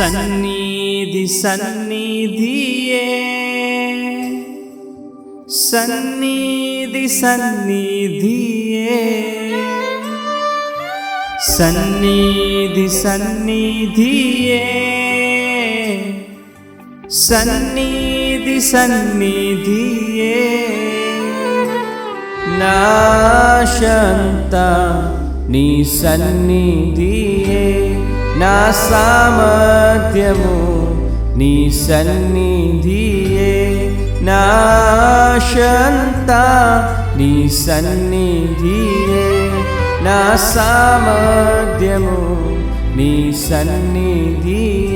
సన్నిధి సన్నిధియే. సన్నిధి సన్నిధియే. సన్నిధి సన్నిధియే. సన్నిధి సన్నిధియే. నాశంత నీ సన్నిధియే. నా సామర్థ్యము నీ సన్నిధియే. నాశంత నీ సన్నిధియే. నా సామర్థ్యము నీ సన్నిధియే.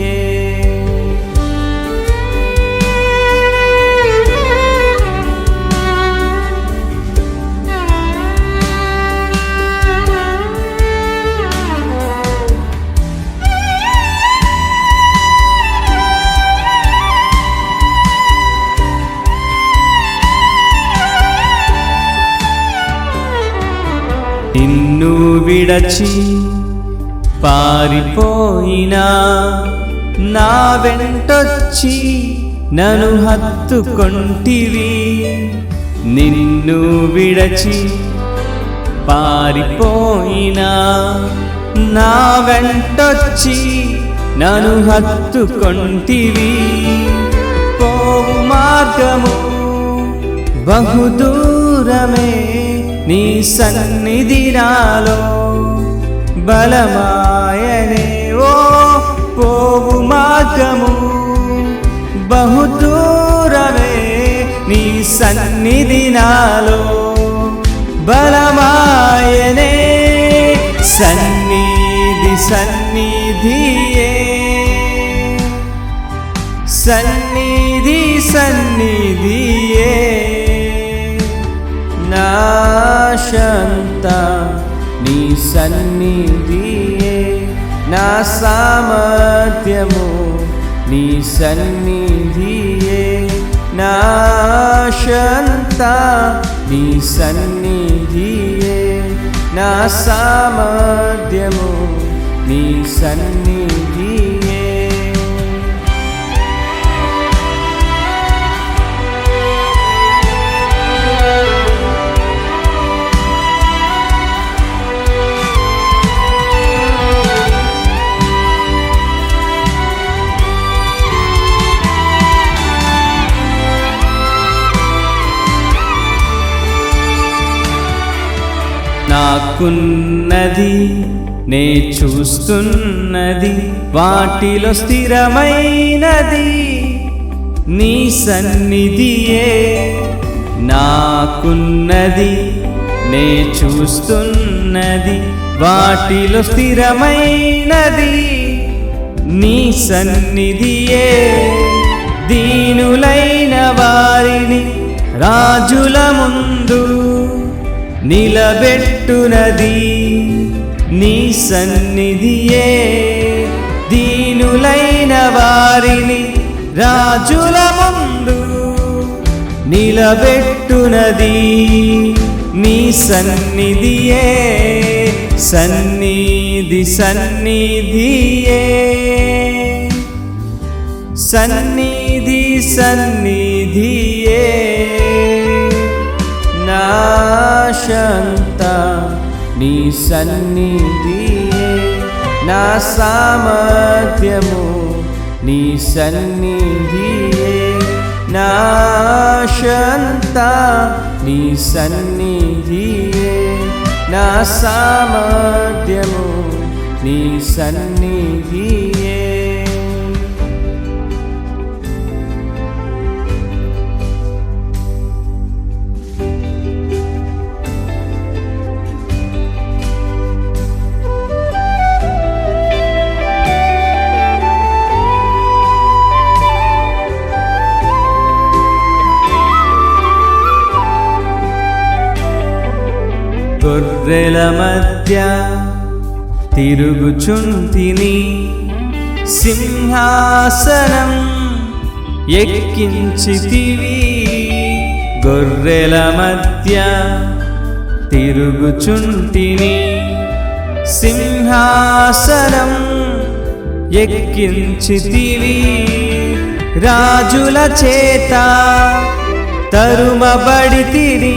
నిన్ను విడచి పారిపోయినా నా వెంటొచ్చి నన్ను హత్తుకొంటివి. నిన్ను విడచి పారిపోయినా నా వెంటొచ్చి నన్ను హత్తుకొంటివి. పోవు మార్గము బహుదూరమే. నీ సన్నిధి నాలో బలమాయనే ఓ పోవు మార్గము. బహుదూరమే నీ సన్నిధి నాలో బలమాయనే. సన్నిధి సన్నిధియే. సన్నిధి సన్నిధియే. నాశంత నీ సన్నిధియే నా సామర్థ్యము. నీ సన్నిధియే నాశంత నీ సన్నిధియే నా సామర్థ్యము. నీ సన్నిధి నాకున్నది నే చూస్తున్నది వాటిలో స్థిరమైనది. నీ సన్నిధియే నాకున్నది నే చూస్తున్నది వాటిలో స్థిరమైనది. నీ సన్నిధియే దీనులైన వారిని రాజుల ముందు నిలబెట్టునది నీ సన్నిధియే దీనులైన వారిని రాజుల ముందు నిలబెట్టునది నీ సన్నిధియే సన్నిధి సన్నిధియే. సన్నిధి సన్నిధియే. నాశంత నీ సన్నిధియే నా సామర్థ్యము. నీ సన్నిధియే నాశంత నీ సన్నిధియే నా సామర్థ్యము. నీ సన్నిధియే గొర్రెల మధ్య తిరుగుచుంటిని సింహాసనం ఎక్కించితివి. గొర్రెల మధ్య తిరుగుచుంటిని సింహాసనం ఎక్కించితివి. రాజుల చేత తరుమబడితిని.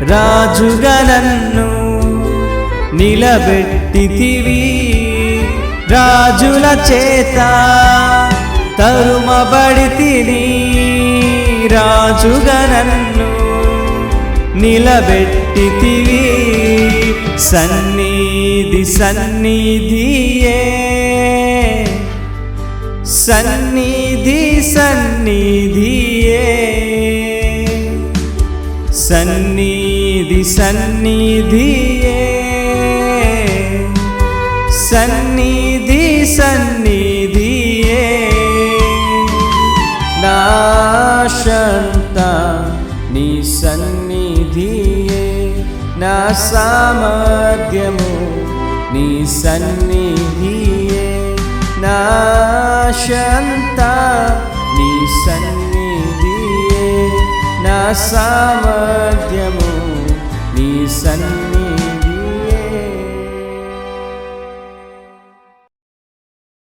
రాజుగా నన్ను నిలబెట్టితివి. రాజుల చేత తరుమబడితిని. రాజుగా నన్ను నిలబెట్టితివి. సన్నిధి సన్నిధియే. సన్నిధి సన్నిధియే. నీది సన్నిధియే. సన్నిధి సన్నిధియే. నాశంత నీ సన్నిధియే. నా సామర్థ్యము నీ సన్నిధియే. నాశంత నీ సన్నిధియే. నా సామర్థ్యము నీ సన్నిధియే